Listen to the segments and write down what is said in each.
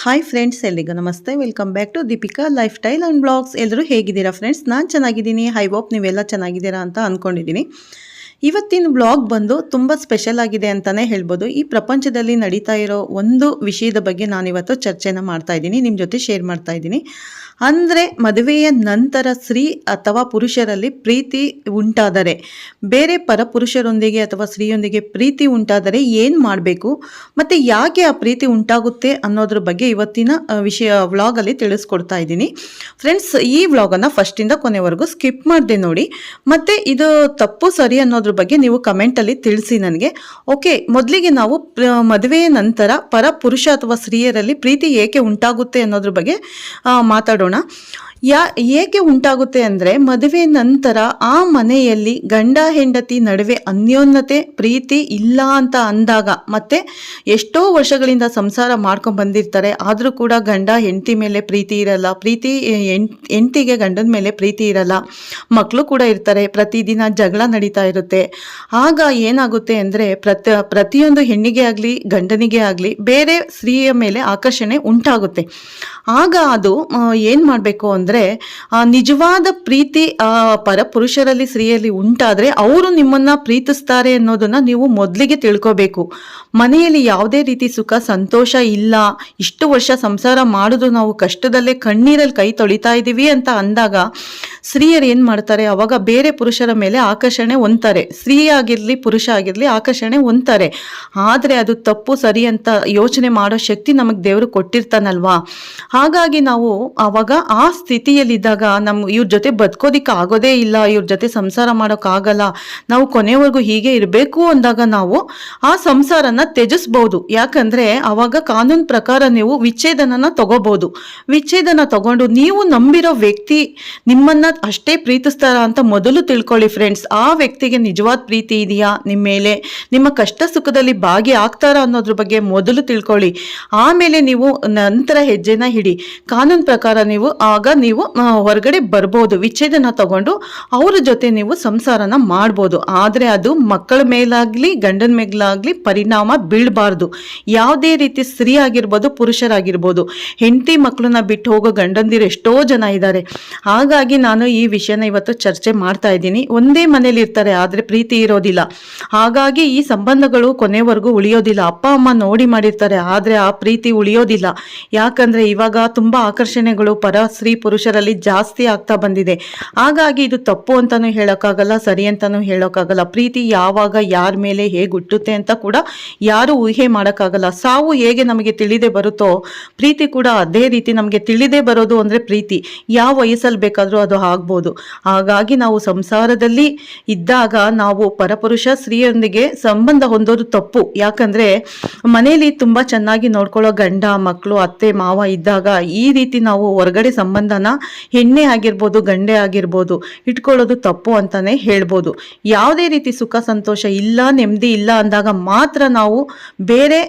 Hi friends ಎಲ್ಲಿಗೂ ನಮಸ್ತೆ. Welcome back to Deepika lifestyle and blogs ಎಲ್ಲರೂ ಹೇಗಿದ್ದೀರಾ ಫ್ರೆಂಡ್ಸ್ ನಾನು ಚೆನ್ನಾಗಿದ್ದೀನಿ. ಹೈ ಹೋಪ್ ನೀವೆಲ್ಲ ಚೆನ್ನಾಗಿದ್ದೀರಾ ಅಂತ ಅಂದ್ಕೊಂಡಿದ್ದೀನಿ ಇವತ್ತಿನ ಬ್ಲಾಗ್ ಬಂದು ತುಂಬ ಸ್ಪೆಷಲ್ ಆಗಿದೆ ಅಂತಲೇ ಹೇಳ್ಬೋದು. ಈ ಪ್ರಪಂಚದಲ್ಲಿ ನಡೀತಾ ಇರೋ ಒಂದು ವಿಷಯದ ಬಗ್ಗೆ ನಾನಿವತ್ತು ಚರ್ಚೆನ ಮಾಡ್ತಾ ಇದ್ದೀನಿ. ನಿಮ್ಮ ಜೊತೆ ಶೇರ್ ಮಾಡ್ತಾ ಇದ್ದೀನಿ. ಅಂದರೆ ಮದುವೆಯ ನಂತರ ಸ್ತ್ರೀ ಅಥವಾ ಪುರುಷರಲ್ಲಿ ಪ್ರೀತಿ ಉಂಟಾದರೆ ಬೇರೆ ಪರಪುರುಷರೊಂದಿಗೆ ಅಥವಾ ಸ್ತ್ರೀಯೊಂದಿಗೆ ಪ್ರೀತಿ ಉಂಟಾದರೆ ಏನು ಮಾಡಬೇಕು ಮತ್ತು ಯಾಕೆ ಆ ಪ್ರೀತಿ ಉಂಟಾಗುತ್ತೆ ಅನ್ನೋದ್ರ ಬಗ್ಗೆ ಇವತ್ತಿನ ವಿಷಯ ವ್ಲಾಗಲ್ಲಿ ತಿಳಿಸ್ಕೊಡ್ತಾ ಇದ್ದೀನಿ. ಫ್ರೆಂಡ್ಸ್ ಈ ವ್ಲಾಗನ್ನು ಫಸ್ಟಿಂದ ಕೊನೆವರೆಗೂ ಸ್ಕಿಪ್ ಮಾಡಿದೆ ನೋಡಿ ಮತ್ತು ಇದು ತಪ್ಪು ಸರಿ ಅನ್ನೋದ್ರ ಬಗ್ಗೆ ನೀವು ಕಮೆಂಟಲ್ಲಿ ತಿಳಿಸಿ ನನಗೆ. ಓಕೆ ಮೊದಲಿಗೆ ನಾವು ಮದುವೆಯ ನಂತರ ಪರ ಪುರುಷ ಅಥವಾ ಸ್ತ್ರೀಯರಲ್ಲಿ ಪ್ರೀತಿ ಏಕೆ ಉಂಟಾಗುತ್ತೆ ಅನ್ನೋದ್ರ ಬಗ್ಗೆ ಆ, ಮಾತಾಡೋಣ ಯಾ, ಏಕೆ ಉಂಟಾಗುತ್ತೆ ಅಂದರೆ ಮದುವೆ ನಂತರ ಆ ಮನೆಯಲ್ಲಿ ಗಂಡ ಹೆಂಡತಿ ನಡುವೆ ಅನ್ಯೋನ್ಯತೆ, ಪ್ರೀತಿ ಇಲ್ಲ ಅಂತ ಅಂದಾಗ ಮತ್ತೆ ಎಷ್ಟೋ ವರ್ಷಗಳಿಂದ ಸಂಸಾರ ಮಾಡ್ಕೊಂಡು ಬಂದಿರ್ತಾರೆ. ಆದರೂ ಕೂಡ ಗಂಡ ಹೆಂಡತಿ ಮೇಲೆ ಪ್ರೀತಿ ಇರಲ್ಲ, ಪ್ರೀತಿ ಹೆಂಡತಿಗೆ ಗಂಡನ ಮೇಲೆ ಪ್ರೀತಿ ಇರಲ್ಲ. ಮಕ್ಕಳು ಕೂಡ ಇರ್ತಾರೆ, ಪ್ರತಿದಿನ ಜಗಳ ನಡೀತಾ ಇರುತ್ತೆ. ಆಗ ಏನಾಗುತ್ತೆ ಅಂದರೆ ಪ್ರತಿ, ಪ್ರತಿಯೊಂದು ಹೆಣ್ಣಿಗೆ ಆಗಲಿ, ಗಂಡನಿಗೆ ಆಗಲಿ ಬೇರೆ ಸ್ತ್ರೀಯ ಮೇಲೆ ಆಕರ್ಷಣೆ ಉಂಟಾಗುತ್ತೆ. ಆಗ ಅದು ಏನು ಮಾಡಬೇಕು ಅಂದರೆ ನಿಜವಾದ ಪ್ರೀತಿ ಪರಪುರುಷರಲ್ಲಿ ಸ್ತ್ರೀಯಲ್ಲಿ ಉಂಟಾದರೆ ಅವರು ನಿಮ್ಮನ್ನು ಪ್ರೀತಿಸ್ತಾರೆ ಅನ್ನೋದನ್ನು ನೀವು ಮೊದಲಿಗೆ ತಿಳ್ಕೋಬೇಕು. ಮನೆಯಲ್ಲಿ ಯಾವುದೇ ರೀತಿ ಸುಖ, ಸಂತೋಷ ಇಲ್ಲ. ಇಷ್ಟು ವರ್ಷ ಸಂಸಾರ ಮಾಡೋದು ನಾವು ಕಷ್ಟದಲ್ಲೇ ಕಣ್ಣೀರಲ್ಲಿ ಕೈ ತೊಳಿತಾ ಇದ್ದೀವಿ ಅಂತ ಅಂದಾಗ ಸ್ತ್ರೀಯರು ಏನು ಮಾಡ್ತಾರೆ? ಅವಾಗ ಬೇರೆ ಪುರುಷರ ಮೇಲೆ ಆಕರ್ಷಣೆ ಹೊಂತಾರೆ ಸ್ತ್ರೀ ಆಗಿರಲಿ, ಪುರುಷ ಆಗಿರಲಿ ಆಕರ್ಷಣೆ ಹೊಂತಾರೆ ಆದರೆ ಅದು ತಪ್ಪು, ಸರಿ ಅಂತ ಯೋಚನೆ ಮಾಡೋ ಶಕ್ತಿ ನಮಗೆ ದೇವರು ಕೊಟ್ಟಿರ್ತಾನಲ್ವಾ? ಹಾಗಾಗಿ ನಾವು ಅವಾಗ ಆ ಸ್ಥಿತಿಯಲ್ಲಿದ್ದಾಗ ನಮ್ಮ ಇವ್ರ ಜೊತೆ ಬದುಕೋದಿಕ್ಕೆ ಆಗೋದೇ ಇಲ್ಲ, ಇವ್ರ ಜೊತೆ ಸಂಸಾರ ಮಾಡೋಕ್ಕಾಗಲ್ಲ ನಾವು ಕೊನೆವರೆಗೂ ಹೀಗೆ ಇರಬೇಕು ಅಂದಾಗ ನಾವು ಆ ಸಂಸಾರನ ತ್ಯಜಿಸ್ಬೋದು. ಯಾಕಂದ್ರೆ ಅವಾಗ ಕಾನೂನು ಪ್ರಕಾರ ನೀವು ವಿಚ್ಛೇದನನ ತಗೋಬಹುದು ವಿಚ್ಛೇದನ ತಗೊಂಡು ನೀವು ನಂಬಿರೋ ವ್ಯಕ್ತಿ ನಿಮ್ಮನ್ನ ಅಷ್ಟೇ ಪ್ರೀತಿಸ್ತಾರ ಅಂತ ಮೊದಲು ತಿಳ್ಕೊಳ್ಳಿ ಫ್ರೆಂಡ್ಸ್ ಆ ವ್ಯಕ್ತಿಗೆ ನಿಜವಾದ ಪ್ರೀತಿ ಇದೆಯಾ? ನಿಮ್ಮ ಮೇಲೆ ನಿಮ್ಮ ಕಷ್ಟ ಸುಖದಲ್ಲಿ ಭಾಗಿ ಆಗ್ತಾರಾ ಅನ್ನೋದ್ರ ಬಗ್ಗೆ ಮೊದಲು ತಿಳ್ಕೊಳ್ಳಿ. ಆಮೇಲೆ ನೀವು ನಂತರ ಹೆಜ್ಜೆನ ಹಿಡಿ. ಕಾನೂನು ಪ್ರಕಾರ ನೀವು ಆಗ ನೀವು ಹೊರಗಡೆ ಬರ್ಬೋದು. ವಿಚ್ಛೇದನ ತಗೊಂಡು ಅವರ ಜೊತೆ ನೀವು ಸಂಸಾರನ ಮಾಡ್ಬೋದು. ಆದರೆ ಅದು ಮಕ್ಕಳ ಮೇಲಾಗ್ಲಿ, ಗಂಡನ ಮೇಲಾಗಲಿ ಪರಿಣಾಮ ಬೀಳಬಾರ್ದು. ಯಾವುದೇ ರೀತಿ ಸ್ತ್ರೀ ಆಗಿರ್ಬೋದು, ಪುರುಷರಾಗಿರ್ಬೋದು. ಹೆಂಡತಿ ಮಕ್ಕಳನ್ನ ಬಿಟ್ಟು ಹೋಗೋ ಗಂಡಂದಿರು ಎಷ್ಟೋ ಜನ ಇದ್ದಾರೆ. ಹಾಗಾಗಿ ನಾನು ಈ ವಿಷಯನ ಇವತ್ತು ಚರ್ಚೆ ಮಾಡ್ತಾ ಇದ್ದೀನಿ. ಒಂದೇ ಮನೇಲಿ ಇರ್ತಾರೆ, ಆದರೆ ಪ್ರೀತಿ ಇರೋದಿಲ್ಲ. ಹಾಗಾಗಿ ಈ ಸಂಬಂಧಗಳು ಕೊನೆವರೆಗೂ ಉಳಿಯೋದಿಲ್ಲ. ಅಪ್ಪ, ಅಮ್ಮ ನೋಡಿ ಮಾಡಿರ್ತಾರೆ, ಆದರೆ ಆ ಪ್ರೀತಿ ಉಳಿಯೋದಿಲ್ಲ. ಯಾಕಂದ್ರೆ ಇವಾಗ ತುಂಬಾ ಆಕರ್ಷಣೆಗಳು ಪರ ಸ್ತ್ರೀ ಪುರುಷರಲ್ಲಿ ಜಾಸ್ತಿ ಆಗ್ತಾ ಬಂದಿದೆ. ಹಾಗಾಗಿ ಇದು ತಪ್ಪು ಅಂತಾನೂ ಹೇಳೋಕ್ಕಾಗಲ್ಲ, ಸರಿ ಅಂತಾನೂ ಹೇಳೋಕ್ಕಾಗಲ್ಲ. ಪ್ರೀತಿ ಯಾವಾಗ ಯಾರ ಮೇಲೆ ಹೇಗೆ ಹುಟ್ಟುತ್ತೆ ಅಂತ ಕೂಡ ಯಾರು ಊಹೆ ಮಾಡೋಕ್ಕಾಗಲ್ಲ. ಸಾವು ಹೇಗೆ ನಮಗೆ ತಿಳಿದೇ ಬರುತ್ತೋ, ಪ್ರೀತಿ ಕೂಡ ಅದೇ ರೀತಿ ನಮಗೆ ತಿಳಿದೇ ಬರೋದು ಅಂದರೆ ಪ್ರೀತಿ. ಯಾವ ವಯಸ್ಸಲ್ಲಿ ಬೇಕಾದರೂ ಅದು ಆಗ್ಬೋದು. ಹಾಗಾಗಿ ನಾವು ಸಂಸಾರದಲ್ಲಿ ಇದ್ದಾಗ ನಾವು ಪರಪುರುಷ ಸ್ತ್ರೀಯೊಂದಿಗೆ ಸಂಬಂಧ ಹೊಂದೋದು ತಪ್ಪು. ಯಾಕಂದ್ರೆ ಮನೆಯಲ್ಲಿ ತುಂಬಾ ಚೆನ್ನಾಗಿ ನೋಡ್ಕೊಳ್ಳೋ ಗಂಡ ಮಕ್ಕಳು ಅತ್ತೆ, ಮಾವ ಇದ್ದಾಗ ಈ ರೀತಿ ನಾವು ಹೊರಗಡೆ ಸಂಬಂಧನ ಹೆಣ್ಣೆ ಆಗಿರ್ಬೋದು, ಗಂಡೆ ಆಗಿರ್ಬೋದು ಇಟ್ಕೊಳ್ಳೋದು ತಪ್ಪು ಅಂತಾನೆ ಹೇಳ್ಬೋದು. ಯಾವುದೇ ರೀತಿ ಸುಖ, ಸಂತೋಷ ಇಲ್ಲ, ನೆಮ್ಮದಿ ಇಲ್ಲ ಅಂದಾಗ ಮಾತ್ರ ನಾವು ಬೇರೆ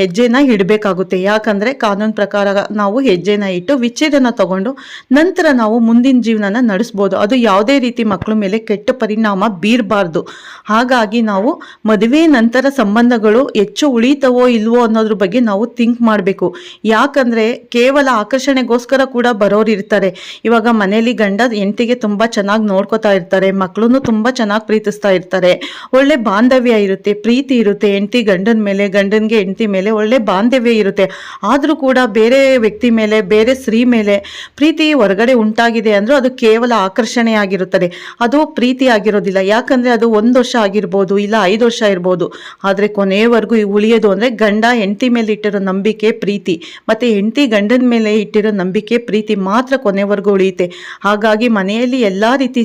ಹೆಜ್ಜೆನ ಇಡಬೇಕಾಗುತ್ತೆ. ಯಾಕಂದ್ರೆ ಕಾನೂನು ಪ್ರಕಾರ ನಾವು ಹೆಜ್ಜೆನ ಇಟ್ಟು ವಿಚ್ಛೇದನ ತಗೊಂಡು ನಂತರ ನಾವು ಮುಂದಿನ ಜೀವನನ ನಡೆಸ್ಬೋದು. ಅದು ಯಾವುದೇ ರೀತಿ ಮಕ್ಕಳ ಮೇಲೆ ಕೆಟ್ಟ ಪರಿಣಾಮ ಬೀರಬಾರ್ದು. ಹಾಗಾಗಿ ನಾವು ಮದುವೆ ನಂತರ ಸಂಬಂಧಗಳು ಹೆಚ್ಚು ಉಳಿತವೋ ಇಲ್ವೋ ಅನ್ನೋದ್ರ ಬಗ್ಗೆ ನಾವು ಥಿಂಕ್ ಮಾಡಬೇಕು. ಯಾಕಂದ್ರೆ ಕೇವಲ ಆಕರ್ಷಣೆಗೋಸ್ಕರ ಕೂಡ ಬರೋರು ಇರ್ತಾರೆ. ಇವಾಗ ಮನೇಲಿ ಗಂಡ ಹೆಂಡತಿಗೆ ತುಂಬಾ ಚೆನ್ನಾಗಿ ನೋಡ್ಕೋತಾ ಇರ್ತಾರೆ. ಮಕ್ಕಳನ್ನು ತುಂಬಾ ಚೆನ್ನಾಗಿ ಪ್ರೀತಿಸ್ತಾ ಇರ್ತಾರೆ. ಒಳ್ಳೆ ಬಾಂಧವ್ಯ ಇರುತ್ತೆ, ಪ್ರೀತಿ ಇರುತ್ತೆ. ಹೆಂಡತಿ ಗಂಡನ ಮೇಲೆ, ಗಂಡನಿಗೆ ಹೆಂಡತಿ ಮೇಲೆ ಒಳ್ಳೆ ಬಾಂಧವ್ಯ ಇರುತ್ತೆ. ಆದರೂ ಕೂಡ ಬೇರೆ ವ್ಯಕ್ತಿ ಮೇಲೆ, ಬೇರೆ ಸ್ತ್ರೀ ಮೇಲೆ ಪ್ರೀತಿ ಹೊರಗಡೆ ಉಂಟಾಗಿದೆ ಅಂದ್ರೆ ಅದು ಆಕರ್ಷಣೆ ಆಗಿರುತ್ತದೆ ಅದು ಪ್ರೀತಿ ಆಗಿರೋದಿಲ್ಲ ಯಾಕಂದ್ರೆ ಅದು ಒಂದು ವರ್ಷ ಆಗಿರ್ಬೋದು, ಇಲ್ಲ ಐದು ವರ್ಷ ಇರ್ಬೋದು. ಆದರೆ ಕೊನೆಯವರೆಗೂ ಉಳಿಯೋದು ಅಂದ್ರೆ ಗಂಡ ಹೆಂಡತಿ ಮೇಲೆ ಇಟ್ಟಿರೋ ನಂಬಿಕೆ ಪ್ರೀತಿ. ಮತ್ತೆ ಹೆಂಡತಿ ಗಂಡನ ಮೇಲೆ ಇಟ್ಟಿರೋ ನಂಬಿಕೆ ಪ್ರೀತಿ ಮಾತ್ರ ಕೊನೆವರೆಗೂ ಉಳಿಯುತ್ತೆ. ಹಾಗಾಗಿ ಮನೆಯಲ್ಲಿ ಎಲ್ಲಾ ರೀತಿ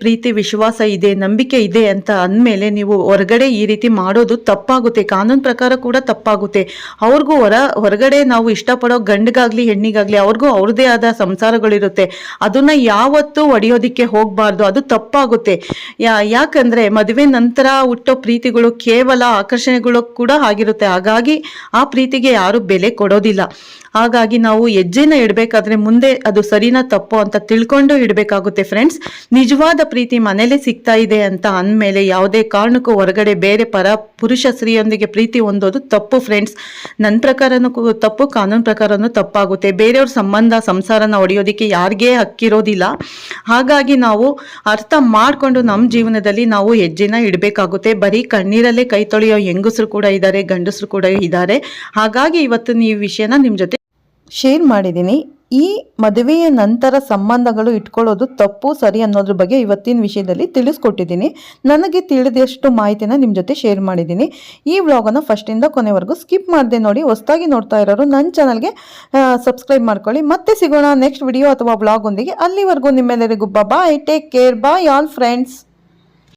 ಪ್ರೀತಿ, ವಿಶ್ವಾಸ ಇದೆ, ನಂಬಿಕೆ ಇದೆ ಅಂತ ಅಂದಮೇಲೆ ನೀವು ಹೊರಗಡೆ ಈ ರೀತಿ ಮಾಡೋದು ತಪ್ಪಾಗುತ್ತೆ. ಕಾನೂನು ಪ್ರಕಾರ ಕೂಡ ತಪ್ಪಾಗುತ್ತೆ. ಅವ್ರಿಗೂ ಹೊರ, ಹೊರಗಡೆ ನಾವು ಇಷ್ಟಪಡೋ ಗಂಡಗಾಗ್ಲಿ, ಹೆಣ್ಣಿಗಾಗ್ಲಿ, ಅವ್ರಿಗೂ ಅವ್ರದೇ ಆದ ಸಂಸಾರಗಳಿರುತ್ತೆ. ಅದನ್ನ ಯಾವತ್ತೂ ಒಡೆಯೋದಿಕ್ಕೆ ಹೋಗಬಾರ್ದು, ಅದು ತಪ್ಪಾಗುತ್ತೆ. ಯಾ, ಯಾಕಂದ್ರೆ ಮದುವೆ ನಂತರ ಹುಟ್ಟೋ ಪ್ರೀತಿಗಳು ಕೇವಲ ಆಕರ್ಷಣೆಗಳು ಕೂಡ ಆಗಿರುತ್ತೆ. ಹಾಗಾಗಿ ಆ ಪ್ರೀತಿಗೆ ಯಾರು ಬೆಲೆ ಕೊಡೋದಿಲ್ಲ. ಹಾಗಾಗಿ ನಾವು ಹೆಜ್ಜೆನ ಇಡಬೇಕಾದ್ರೆ ಮುಂದೆ ಅದು ಸರಿನಾ ತಪ್ಪು ಅಂತ ತಿಳ್ಕೊಂಡು ಇಡಬೇಕಾಗುತ್ತೆ ಫ್ರೆಂಡ್ಸ್ ನಿಜವಾದ ಪ್ರೀತಿ ಮನೇಲೆ ಸಿಗ್ತಾ ಇದೆ ಅಂತ ಅಂದಮೇಲೆ ಯಾವುದೇ ಕಾರಣಕ್ಕೂ ಹೊರಗಡೆ ಬೇರೆ ಪರ ಪುರುಷ ಸ್ತ್ರೀಯೊಂದಿಗೆ ಪ್ರೀತಿ ಹೊಂದೋದು ತಪ್ಪು ಫ್ರೆಂಡ್ಸ್ ನನ್ನ ಪ್ರಕಾರನೂ ತಪ್ಪು ಕಾನೂನು ಪ್ರಕಾರನೂ ತಪ್ಪಾಗುತ್ತೆ. ಬೇರೆಯವ್ರ ಸಂಬಂಧ, ಸಂಸಾರನ ಹೊಡೆಯೋದಕ್ಕೆ ಯಾರಿಗೇ ಹಕ್ಕಿರೋದಿಲ್ಲ. ಹಾಗಾಗಿ ನಾವು ಅರ್ಥ ಮಾಡಿಕೊಂಡು ನಮ್ಮ ಜೀವನದಲ್ಲಿ ನಾವು ಹೆಜ್ಜೆನ ಇಡಬೇಕಾಗುತ್ತೆ. ಬರೀ ಕಣ್ಣೀರಲ್ಲೇ ಕೈ ತೊಳೆಯೋ ಹೆಂಗಸರು ಕೂಡ ಇದ್ದಾರೆ, ಗಂಡಸರು ಕೂಡ ಇದ್ದಾರೆ. ಹಾಗಾಗಿ ಇವತ್ತು ನೀವು ವಿಷಯನ ನಿಮ್ಮ ಜೊತೆ ಶೇರ್ ಮಾಡಿದ್ದೀನಿ. ಈ ಮದುವೆಯ ನಂತರ ಸಂಬಂಧಗಳು ಇಟ್ಕೊಳ್ಳೋದು ತಪ್ಪು, ಸರಿ ಅನ್ನೋದ್ರ ಬಗ್ಗೆ ಇವತ್ತಿನ ವಿಷಯದಲ್ಲಿ ತಿಳಿಸ್ಕೊಟ್ಟಿದ್ದೀನಿ. ನನಗೆ ತಿಳಿದಷ್ಟು ಮಾಹಿತಿನ ನಿಮ್ಮ ಜೊತೆ ಶೇರ್ ಮಾಡಿದ್ದೀನಿ. ಈ ವ್ಲಾಗನ್ನು ಫಸ್ಟಿಂದ ಕೊನೆವರೆಗೂ ಸ್ಕಿಪ್ ಮಾಡದೆ ನೋಡಿ. ಹೊಸದಾಗಿ ನೋಡ್ತಾ ಇರೋರು ನನ್ನ ಚಾನಲ್ಗೆ ಸಬ್ಸ್ಕ್ರೈಬ್ ಮಾಡ್ಕೊಳ್ಳಿ. ಮತ್ತೆ ಸಿಗೋಣ ನೆಕ್ಸ್ಟ್ ವಿಡಿಯೋ ಅಥವಾ ವ್ಲಾಗೊಂದಿಗೆ ಅಲ್ಲಿವರೆಗೂ ನಿಮ್ಮೆಲ್ಲರಿಗೂ bye take care bye all friends